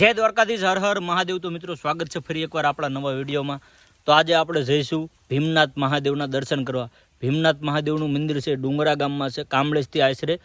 જય દ્વારકાધીશ, હર હર મહાદેવ. તો મિત્રો, સ્વાગત છે ફરી એકવાર આપણા નવા વિડીયોમાં. તો આજે આપણે જઈશું ભીમનાથ મહાદેવના દર્શન કરવા. ભીમનાથ મહાદેવનું મંદિર છે, ડુંગરા ગામમાં છે કામળેજથી આશરે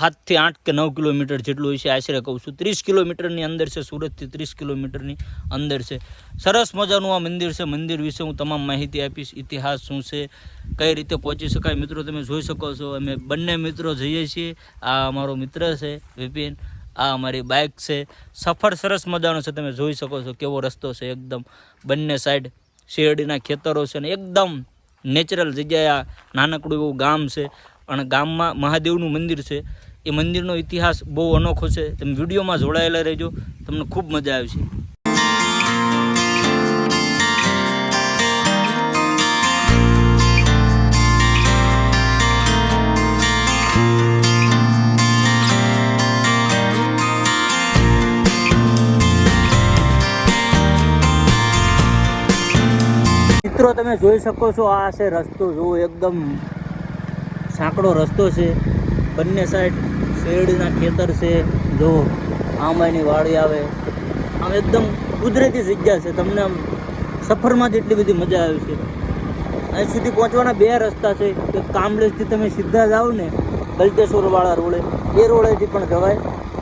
સાતથી આઠ કે નવ કિલોમીટર જેટલું છે આશરે કહું છું. ત્રીસ કિલોમીટરની અંદર છે, સુરતથી ત્રીસ કિલોમીટરની અંદર છે. સરસ મજાનું આ મંદિર છે. મંદિર વિશે હું તમામ માહિતી આપીશ. ઇતિહાસ શું છે, કઈ રીતે પહોંચી શકાય, મિત્રો, તમે જોઈ શકો છો. અમે બંને મિત્રો જઈએ છીએ. આ અમારો મિત્ર છે, વિપિન. આ અમારી બાઇક છે. સફર સરસ મજાનો છે. તમે જોઈ શકો છો કેવો રસ્તો છે એકદમ. બંને સાઈડ શેરડીના ખેતરો છે અને એકદમ નેચરલ જગ્યાએ આ નાનકડું એવું ગામ છે. અને ગામમાં મહાદેવનું મંદિર છે. એ મંદિરનો ઇતિહાસ બહુ અનોખો છે. તમે વિડીયોમાં જોડાયેલા રહેજો. તમને ખૂબ મજા આવશે. મિત્રો, તમે જોઈ શકો છો, આ છે રસ્તો. જુઓ એકદમ સાંકડો રસ્તો છે. બંને સાઈડ શેરડીના ખેતર છે. જો આંબાની વાડી આવે. આમ એકદમ કુદરતી જગ્યા છે. તમને આમ સફરમાં જ એટલી બધી મજા આવી છે. અહીં સુધી પહોંચવાના બે રસ્તા છે. એક કામલેજથી તમે સીધા જાઓ ને ગલતેશ્વરવાળા રોડે. એ રોડેથી પણ જવાય.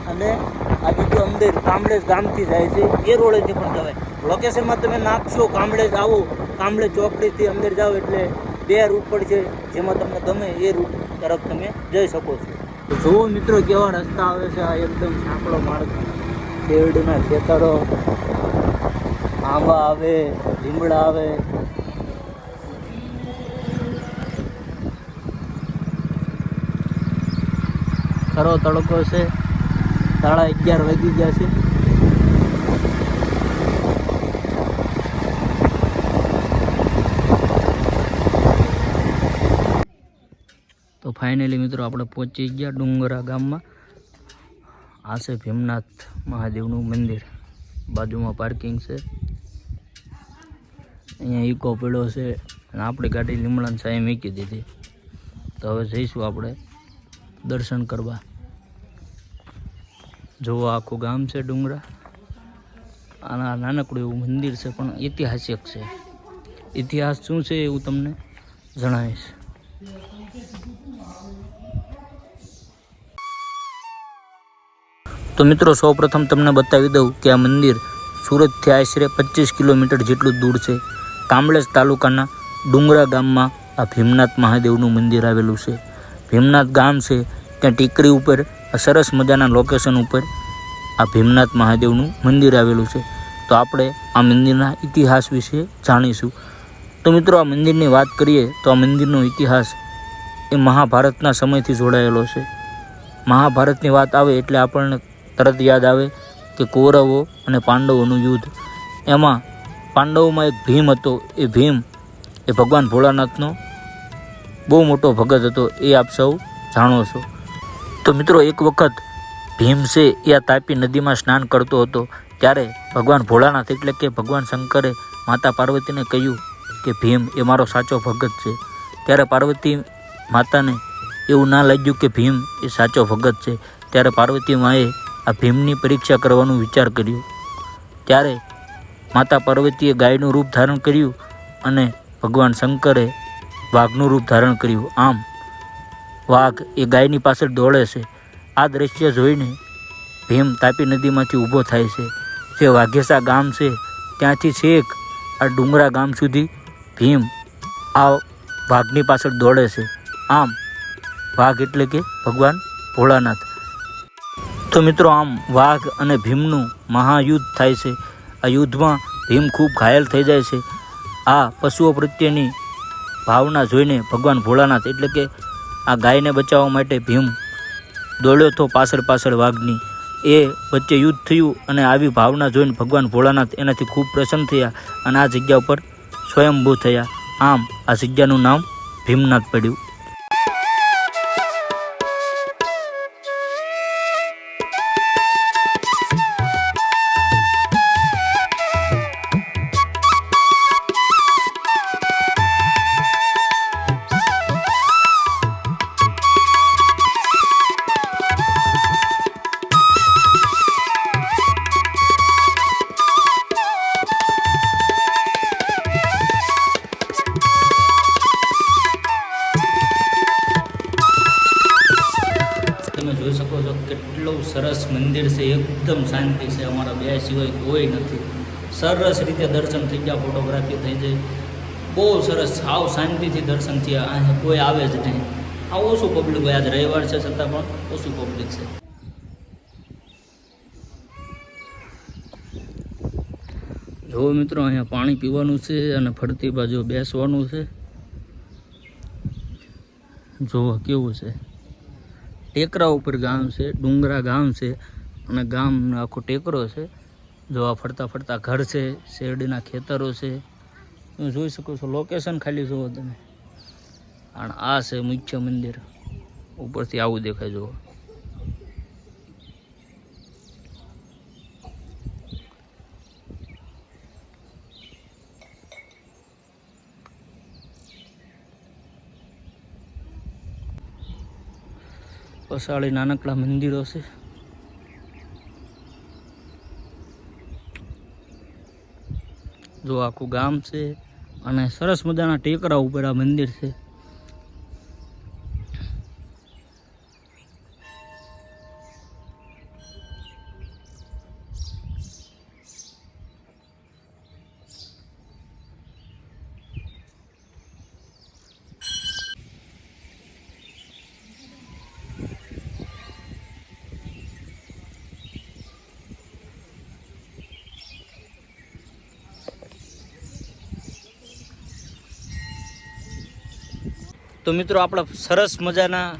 અને આ બીજું અંદર કામળેજ ગામથી જાય છે, એ રોડેથી પણ જવાય. લોકેશનમાં તમે નાખશો કામળેજ આવો કામળેજ ચોકડીથી અંદર જાઓ એટલે બે રૂટ છે, જેમાં તમને ગમે એ રૂટ તરફ તમે જઈ શકો છો. જુઓ મિત્રો કેવા રસ્તા આવે છે, આ એકદમ સાંકડો માર્ગ. શેરડીના ખેતરો, આંબા આવે, લીમડા આવે. ખરો તડકો છે. સાડા અગિયાર વાગી ગયા છે. તો ફાઇનલી મિત્રો આપણે પહોંચી ગયા ડુંગરા ગામમાં. આ છે ભીમનાથ મહાદેવનું મંદિર. બાજુમાં પાર્કિંગ છે. અહીંયા ઈકો પીડો છે અને આપણી ગાડી લીમડાની સામે મૂકી દીધી. તો હવે જઈશું આપણે દર્શન કરવા. જોવો, આખું ગામ છે ડુંગરા. આના નાનકડું એવું મંદિર છે, પણ ઐતિહાસિક છે. ઇતિહાસ શું છે એવું તમને જણાવીશ. તો મિત્રો, સૌપ્રથમ તમને બતાવી દઉં કે આ મંદિર સુરતથી આશરે પચીસ કિલોમીટર જેટલું દૂર છે. કામળેજ તાલુકાના ડુંગરા ગામમાં આ ભીમનાથ મહાદેવનું મંદિર આવેલું છે. ભીમનાથ ગામ છે, ત્યાં ટીકરી ઉપર આ સરસ મજાના લોકેશન ઉપર આ ભીમનાથ મહાદેવનું મંદિર આવેલું છે. તો આપણે આ મંદિરના ઇતિહાસ વિશે જાણીશું. તો મિત્રો, આ મંદિરની વાત કરીએ તો આ મંદિરનો ઇતિહાસ એ મહાભારતના સમયથી જોડાયેલો છે. મહાભારતની વાત આવે એટલે આપણને તરત યાદ આવે કે કૌરવો અને પાંડવોનું યુદ્ધ. એમાં પાંડવોમાં એક ભીમ હતો. એ ભીમ એ ભગવાન ભોળાનાથનો બહુ મોટો ભગત હતો. એ આપ સૌ જાણો છો. તો મિત્રો એક વખત ભીમ છે એ આ તાપી નદીમાં સ્નાન કરતો હતો. ત્યારે ભગવાન ભોળાનાથ એટલે કે ભગવાન શંકરે માતા પાર્વતીને કહ્યું કે, ભીમ, એ મારો સાચો ભગત છે. ત્યારે પાર્વતી માતાને એવું ના લાગ્યું કે, ભીમ, એ સાચો ભગત છે. ત્યારે પાર્વતી માએ આ ભીમની પરીક્ષા કરવાનું વિચાર કર્યો. ત્યારે માતા પાર્વતીએ ગાયનું રૂપ ધારણ કર્યું અને ભગવાન શંકરે વાઘનું રૂપ ધારણ કર્યું. આમ વાઘ એ ગાયની પાછળ દોડે છે. આ દ્રશ્ય જોઈને ભીમ તાપી નદીમાંથી ઊભો થાય છે. જે વાઘેસા ગામ છે, ત્યાંથી છેક આ ડુંગરા ગામ સુધી ભીમ આ વાઘની પાછળ દોડે છે. આમ, વાઘ એટલે કે ભગવાન ભોળાનાથ. તો મિત્રો, આમ વાઘ અને ભીમનું મહાયુદ્ધ થાય છે. આ યુદ્ધમાં ભીમ ખૂબ ઘાયલ થઈ જાય છે. આ પશુઓ પ્રત્યેની ભાવના જોઈને ભગવાન ભોળાનાથ એટલે કે આ ગાયને બચાવવા માટે ભીમ દોડ્યો તો પાછળ પાછળ વાઘની. એ વચ્ચે યુદ્ધ થયું અને આવી ભાવના જોઈને ભગવાન ભોળાનાથ એનાથી ખૂબ પ્રસન્ન થયા અને આ જગ્યા ઉપર સ્વયંભૂ થયા. આમ આ જગ્યાનું નામ ભીમનાથ પડ્યું. એકદમ શાંતિ છે અમારા બે સિવાય કોઈ નથી. સરસ રીતે દર્શન થઈ ગયા ફોટોગ્રાફી થઈ જાય બહુ સરસ સાવ શાંતિથી દર્શન થયા. અહીંયા કોઈ આવે જ નહીં. આ ઓછું પબ્લિક હોય, આજ રવિવાર છે છતાં પણ ઓછું પબ્લિક છે. જો મિત્રો, અહીંયા પાણી પીવાનું છે અને ફરતી બાજુ બેસવાનું છે. જોવો કેવું છે. ટેકરા ઉપર ગામ છે, ડુંગરા ગામ છે. અને ગામનો આખો ટેકરો છે. જોવા ફરતા ફરતા ઘર છે, શેરડીના ખેતરો છે. તમે જોઈ શકો છો લોકેશન ખાલી જુઓ તમે. અને આ છે મુખ્ય મંદિર. ઉપરથી આવું દેખાય જુઓ. પસાળી નાનકડા મંદિરો છે. જો આખું ગામ છે અને સરસ મજાના ટેકરા ઉપર આ મંદિર છે. તો મિત્રો, આપણા સરસ મજાના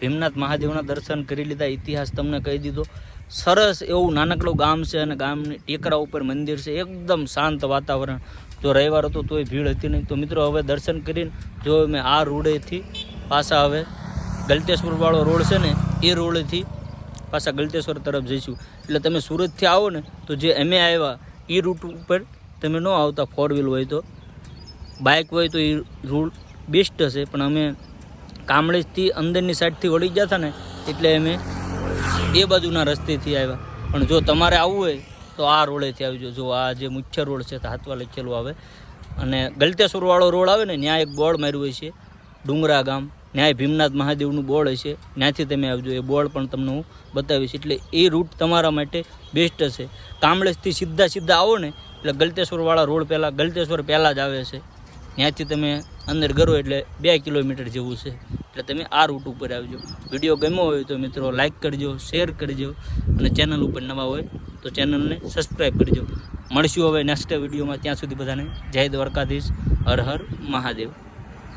ભીમનાથ મહાદેવના દર્શન કરી લીધા. ઇતિહાસ તમને કહી દીધો. સરસ એવું નાનકડું ગામ છે અને ગામની ટેકરા ઉપર મંદિર છે. એકદમ શાંત વાતાવરણ. જો રવિવાર હતો તોય ભીડ હતી નહીં. તો મિત્રો, હવે દર્શન કરીને જો અમે આ રોડેથી પાછા હવે ગલતેશ્વરવાળો રોડ છે ને, એ રોડેથી પાછા ગલતેશ્વર તરફ જઈશું. એટલે તમે સુરતથી આવો ને, તો જે અમે આવ્યા એ રૂટ ઉપર તમે ન આવતા ફોર વ્હીલ હોય તો. બાઇક હોય તો એ રૂટ બેસ્ટ હશે. પણ અમે કામળેજથી અંદરની સાઈડથી વળી ગયા હતા ને, એટલે અમે એ બાજુના રસ્તેથી આવ્યા. પણ જો તમારે આવવું હોય, તો આ રોડેથી આવજો. જો આ જે મુખ્ય રોડ છે, તો હાથવા લખેલું આવે. અને ગલતેશ્વરવાળો રોડ આવે ને ત્યાં એક બોર્ડ માર્યું હોય છે. ડુંગરા ગામ. ન્યાય ભીમનાથ મહાદેવનું બોર્ડ હશે. ત્યાંથી તમે આવજો. એ બોર્ડ પણ તમને હું બતાવીશ. એટલે એ રૂટ તમારા માટે બેસ્ટ હશે. કામળેજથી સીધા સીધા આવો ને, એટલે ગલતેશ્વરવાળા રોડ પહેલાં, ગલતેશ્વર પહેલાં જ આવે છે. ત્યાંથી તમે અંદર કરો એટલે બે કિલોમીટર જેવું છે. એટલે તમે આ રૂટ ઉપર આવજો. વીડિયો ગમ્યો હોય તો મિત્રો લાઇક કરજો શેર કરજો અને ચેનલ ઉપર નવા હોય તો ચેનલને સબસ્ક્રાઈબ કરજો. મળશું હવે નેક્સ્ટ વિડીયોમાં ત્યાં સુધી બધાને જય દ્વારકાધીશ. હર હર મહાદેવ.